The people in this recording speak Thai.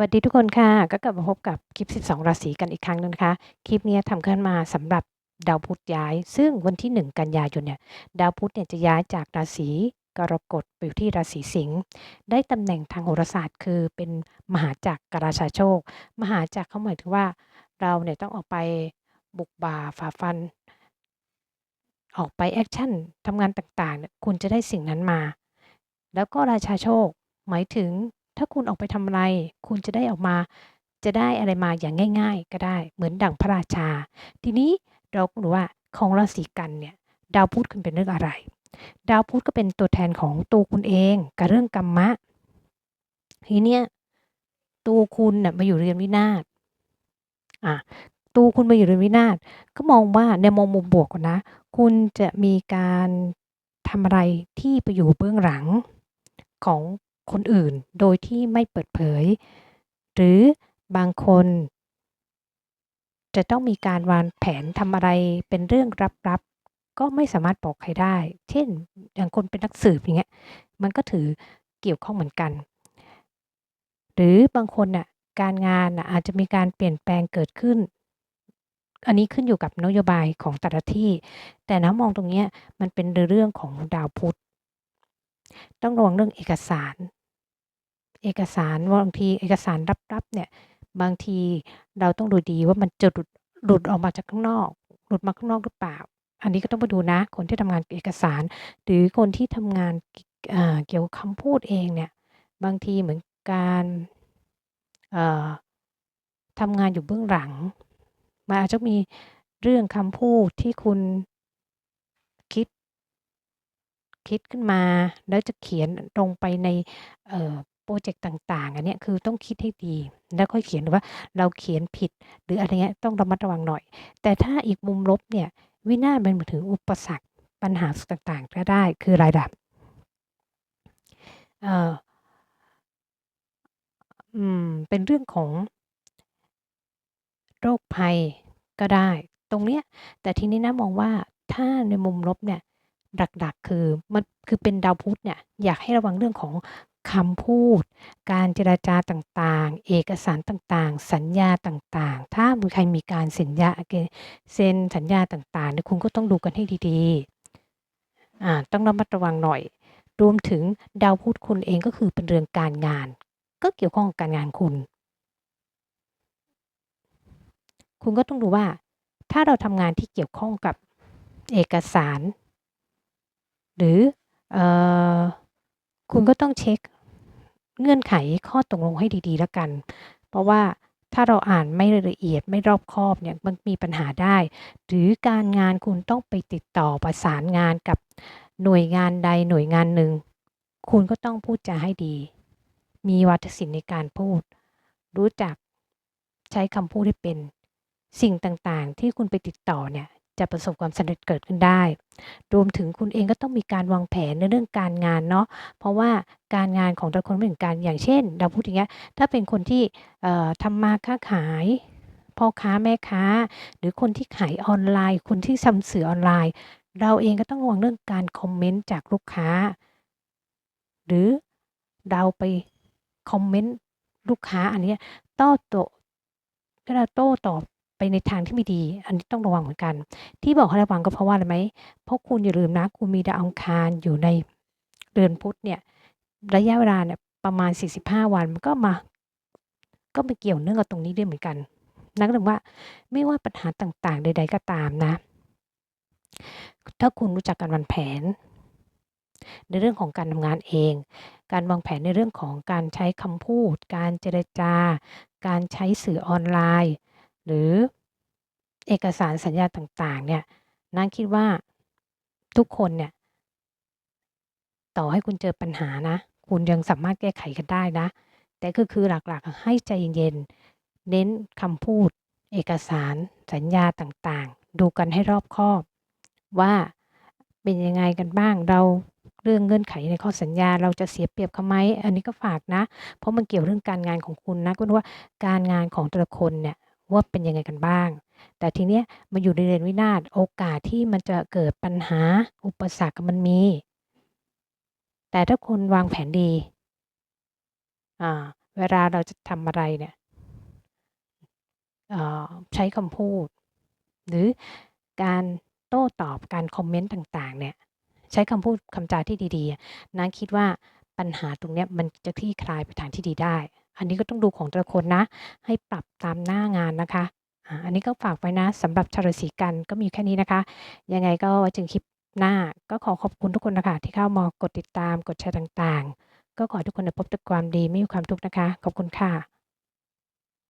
วัสดีทุกคนค่ะ ก็กลับมาพบกับคลิป 12 ราศีกันอีกครั้งหนึงนะคะ คลิปนี้ทำขึ้นมาสำหรับดาวพุธย้าย ซึ่งวันที่ 1 กันยายนเนี่ยดาวพุธเนี่ยจะย้ายจากราศีกรกฎไปอยู่ที่ราศีสิงห์ได้ตำแหน่งทางโหราศาสตร์ คือเป็นมหาจักรกราชาโชค มหาจักรเขาหมายถึงว่าเราเนี่ยต้องออกไปบุกบ่าฝ่าฟัน ออกไปแอคชั่นทำงานต่างๆ คุณจะได้สิ่งนั้นมา แล้วก็ราชาโชคหมายถึง ถ้าคุณออกไปทำอะไร คุณจะได้ออกมา จะได้อะไรมาอย่างง่าย ๆ ก็ได้ เหมือนดั่งพระราชา ทีนี้เราก็รู้ว่าของราศีกันเนี่ย ดาวพุธคุณเป็นเรื่องอะไร ดาวพุธก็เป็นตัวแทนของตัวคุณเองกับเรื่องกรรมะ ทีเนี้ยตัวคุณน่ะมาอยู่เรือนวินาศอะตัวคุณมาอยู่เรือนวินาศก็มองว่าในมองมุมบวกก่อนนะ คุณจะมีการทำอะไรที่ไปอยู่เบื้องหลังของ คนอื่นโดยที่ไม่เปิดเผย หรือบางคน จะต้องมีการวางแผนทำอะไรเป็นเรื่องลับๆ ก็ไม่สามารถบอกใครได้ เช่น อย่างคนเป็นนักสืบอย่างเงี้ย มันก็ถือเกี่ยวข้องเหมือนกัน หรือบางคนน่ะการงานน่ะอาจจะมีการเปลี่ยนแปลงเกิดขึ้น อันนี้ขึ้นอยู่กับนโยบายของแต่ละที่ แต่นะมองตรงเนี้ยมันเป็นเรื่องของดาวพุธต้องระวังเรื่องเอกสาร เอกสารบางทีเอกสารลับๆเนี่ยบางทีเราต้องดูดีว่ามันจะหลุดหลุดออกมาจากข้างนอก หลุดมาข้างนอกหรือเปล่า อันนี้ก็ต้องไปดูนะ คนที่ทำงานเอกสาร หรือคนที่ทำงานเกี่ยวกับคำพูดเองเนี่ยบางทีเหมือนการทำงานอยู่เบื้องหลังมันอาจจะมีเรื่องคำพูดที่คุณคิด คิดขึ้นมา แล้วจะเขียนลงไปใน เอ่อพรเจกต์ต่างๆ อันนี้คือต้องคิดให้ดี แล้วค่อยเขียนหรือว่าเราเขียนผิด หรืออะไรเงี้ยต้องระมัดระวังหน่อย แต่ถ้าอีกมุมลบเนี่ยวินาศมันหมายถึงอุปสรรคปัญหาต่างๆ ก็ได้คืออะไรล่ะเอ่ออืมเป็นเรื่องของโรคภัยก็ได้ ตรงเนี้ยแต่ทีนี้นะมองว่าถ้าในมุมลบเนี่ยหลักๆ คือมันคือเป็นดาวพุธเนี่ยอยากให้ระวังเรื่องของ คำพูด การเจรจาต่างๆ เอกสารต่างๆ สัญญาต่างๆ ถ้ามีใครมีการเซ็นญาเซ็นสัญญาต่างๆเนี่ยคุณก็ต้องดูกันให้ดีๆต้องระมัดระวังหน่อย รวมถึงดาวพุธคุณเองก็คือเป็นเรื่อนการงาน ก็เกี่ยวข้องกับการงานคุณ คุณก็ต้องดูว่า ถ้าเราทำงานที่เกี่ยวข้องกับเอกสาร หรือออคุณก็ต้องเช็ค เงื่อนไขข้อตกลงให้ดีๆ แล้วกัน เพราะว่าถ้าเราอ่านไม่ละเอียดไม่รอบคอบเนี่ยมันมีปัญหาได้ หรือการงานคุณต้องไปติดต่อประสานงานกับหน่วยงานใดหน่วยงานหนึ่ง คุณก็ต้องพูดจาให้ดี มีวาทศิลป์ในการพูด รู้จักใช้คำพูดให้เป็น สิ่งต่างๆ ที่คุณไปติดต่อเนี่ย จะประสบความสำเร็จเกิดขึ้นได้ รวมถึงคุณเองก็ต้องมีการวางแผนในเรื่องการงานเนาะ เพราะว่าการงานของแต่ละคนไม่เหมือนกัน อย่างเช่นดาพุธอย่างเงี้ย ถ้าเป็นคนที่ทำมาค้าขายพ่อค้าแม่ค้า หรือคนที่ขายออนไลน์ คนที่ทำสื่อออนไลน์ เราเองก็ต้องระวังเรื่องการคอมเมนต์จากลูกค้า หรือเราไปคอมเมนต์ลูกค้าอันนี้โต้โตเวลาโต้ตอบ ไปในทางที่ไม่ดี อันนี้ต้องระวังเหมือนกัน ที่บอกให้ระวังก็เพราะว่าอะไรไหมเพราะคุณอย่าลืมนะ คุณมีดาวอังคารอยู่ในเรือนพุธเนี่ยระยะเวลาเนี่ยประมาณ 45 วันมันก็มา ก็ไปเกี่ยวเนื่องกับตรงนี้ด้วยเหมือนกัน นั่นก็ถึงว่าไม่ว่าปัญหาต่างๆ ใด ๆ ก็ตามนะ ถ้าคุณรู้จักการวางแผน ในเรื่องของการทำงานเอง การวางแผนในเรื่องของการใช้คำพูด การเจรจา การใช้สื่อออนไลน์ หรือเอกสารสัญญาต่างๆ เนี่ยนั่นคิดว่าทุกคนเนี่ย ต่อให้คุณเจอปัญหานะ คุณยังสามารถแก้ไขกันได้นะ แต่ก็คือหลักๆ ให้ใจเย็นๆ เน้นคำพูด เอกสารสัญญาต่างๆ ดูกันให้รอบคอบ ว่าเป็นยังไงกันบ้างเราเรื่องเงื่อนไขในข้อสัญญาเราจะเสียเปรียบเขาไหมอันนี้ก็ฝากนะ เพราะมันเกี่ยวเรื่องการงานของคุณนะก็ว่าการงานของแต่ละคนเนี่ย ว่าเป็นยังไงกันบ้าง แต่ทีเนี้ยมาอยู่ในเรือนวินาศโอกาสที่มันจะเกิดปัญหาอุปสรรคมันมี แต่ถ้าคุณวางแผนดีอ่าเวลาเราจะทำอะไรเนี่ยอ่อใช้คำพูด หรือการโต้ตอบการคอมเมนต์ต่างๆ เนี่ย ใช้คำพูดคำจาที่ดีๆอะน้าคิดว่าปัญหาตรงเนี้ยมันจะคลี่คลายไปทางที่ดีได้ อันนี้ก็ต้องดูของแต่ละคนนะ ให้ปรับตามหน้างานนะคะ อันนี้ก็ฝากไว้นะสำหรับชาวราศีกันก็มีแค่นี้นะคะ ยังไงก็ถึงคลิปหน้าก็ขอขอบคุณทุกคนนะคะ ที่เข้ามากดติดตามกดแชร์ต่างๆ ก็ขอทุกคนนะพบแต่ความดีไม่มีความทุกข์นะคะ ขอบคุณค่ะ